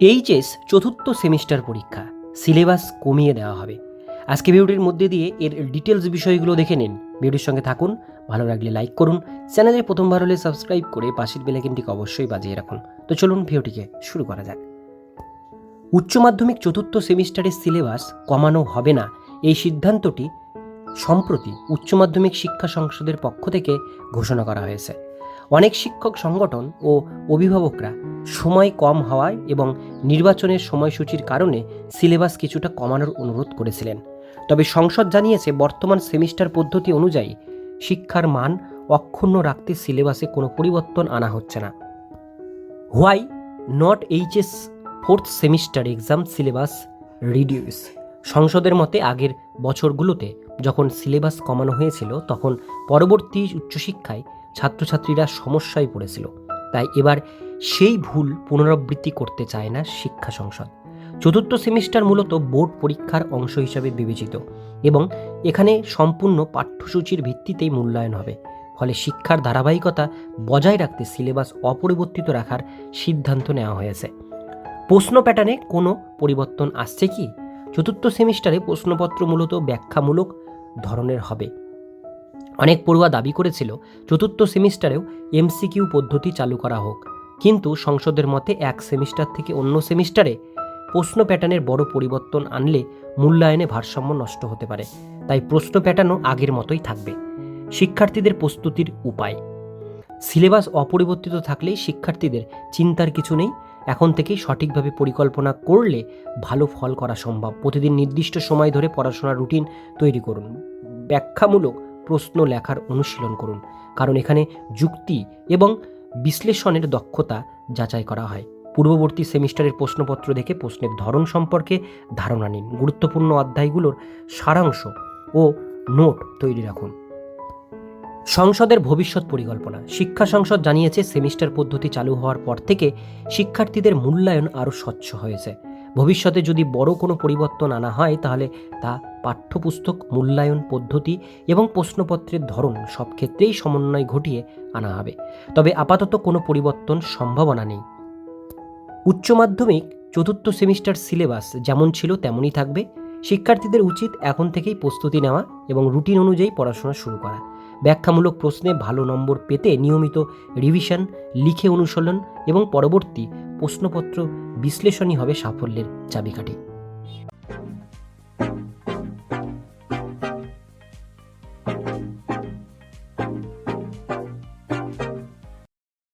HS চতুর্থ semester পরীক্ষা। Syllabus কমিয়ে দেওয়া হবে। আজকে ভিডিওটির মধ্যে দিয়ে এর ডিটেলস বিষয়গুলো দেখে নিন। ভিডিওর সঙ্গে থাকুন, ভালো লাগলে লাইক করুন। চ্যানেলে প্রথমবার হলে সাবস্ক্রাইব করে পাশের বেলাইকনটিকে অবশ্যই বাজিয়ে রাখুন। তো চলুন ভিডিওটিকে শুরু করা যাক। উচ্চ মাধ্যমিক চতুর্থ সেমিস্টারের সিলেবাস কমানো হবে না। এই সিদ্ধান্তটি সম্প্রতি উচ্চ মাধ্যমিক শিক্ষা সংসদের পক্ষ থেকে ঘোষণা করা হয়েছে। অনেক শিক্ষক সংগঠন ও অভিভাবকরা সময় কম হওয়ায় এবং নির্বাচনের সময়সূচির কারণে সিলেবাস কিছুটা কমানোর অনুরোধ করেছিলেন। তবে সংসদ জানিয়েছে, বর্তমান সেমিস্টার পদ্ধতি অনুযায়ী শিক্ষার মান অক্ষুণ্ণ রাখতে সিলেবাসে কোনো পরিবর্তন আনা হচ্ছে না। Why not HS fourth semester exam syllabus reduce? সংসদের মতে, আগের বছরগুলোতে যখন সিলেবাস কমানো হয়েছিল, তখন পরবর্তী উচ্চশিক্ষায় ছাত্রছাত্রীরা সমস্যায় পড়েছিল। তাই এবার সেই ভুল পুনরাবৃত্তি করতে চায় না শিক্ষা সংসদ। চতুর্থ সেমিস্টার মূলত বোর্ড পরীক্ষার অংশ হিসাবে বিবেচিত এবং এখানে সম্পূর্ণ পাঠ্যসূচির ভিত্তিতেই মূল্যায়ন হবে। ফলে শিক্ষার ধারাবাহিকতা বজায় রাখতে সিলেবাস অপরিবর্তিত রাখার সিদ্ধান্ত নেওয়া হয়েছে। প্রশ্ন প্যাটার্নে কোনো পরিবর্তন আসছে কি? চতুর্থ সেমিস্টারে প্রশ্নপত্র মূলত ব্যাখ্যামূলক ধরনের হবে। অনেক পড়ুয়া দাবি করেছিল, চতুর্থ সেমিস্টারেও এমসিকিউ পদ্ধতি চালু করা হোক। কিন্তু সংসদের মতে এক সেমিস্টার থেকে অন্য সেমিস্টারে প্রশ্ন প্যাটার্নের বড় পরিবর্তন আনলে মূল্যায়নে ভারসাম্য নষ্ট হতে পারে। তাই প্রশ্ন প্যাটার্নও আগের মতোই থাকবে। শিক্ষার্থীদের প্রস্তুতির উপায়। সিলেবাস অপরিবর্তিত থাকলেই শিক্ষার্থীদের চিন্তার কিছু নেই। এখন থেকেই সঠিকভাবে পরিকল্পনা করলে ভালো ফল করা সম্ভব। প্রতিদিন নির্দিষ্ট সময় ধরে পড়াশোনার রুটিন তৈরি করুন। ব্যাখ্যামূলক প্রশ্ন লেখার অনুশীলন করুন। কারণ এখানে যুক্তি এবং বিশ্লেষণের দক্ষতা যাচাই করা হয়। পূর্ববর্তী সেমিস্টারের প্রশ্নপত্র দেখে প্রশ্নের ধরন সম্পর্কে ধারণা নিন। গুরুত্বপূর্ণ অধ্যায়গুলোর সারাংশ ও নোট তৈরি রাখুন। সংসদের ভবিষ্যৎ পরিকল্পনা। শিক্ষা সংসদ জানিয়েছে, সেমিস্টার পদ্ধতি চালু হওয়ার পর থেকে শিক্ষার্থীদের মূল্যায়ন আরও স্বচ্ছ হয়েছে। ভবিষ্যতে যদি বড় কোনো পরিবর্তন আনা হয়, তাহলে তা পাঠ্যপুস্তক, মূল্যায়ন পদ্ধতি এবং প্রশ্নপত্রের ধরন সব ক্ষেত্রেই সমন্বয় ঘটিয়ে আনা হবে। তবে আপাতত কোনো পরিবর্তন সম্ভাবনা নেই। উচ্চ মাধ্যমিক, চতুর্থ সেমিস্টার সিলেবাস যেমন ছিল তেমনই থাকবে। শিক্ষার্থীদের উচিত এখন থেকেই প্রস্তুতি নেওয়া এবং রুটিন অনুযায়ী পড়াশোনা শুরু করা। ব্যাখ্যামূলক প্রশ্নে ভালো নম্বর পেতে নিয়মিত রিভিশন, লিখে অনুশীলন এবং পরবর্তী প্রশ্নপত্র বিশ্লেষণই হবে সাফল্যের চাবিকাঠি।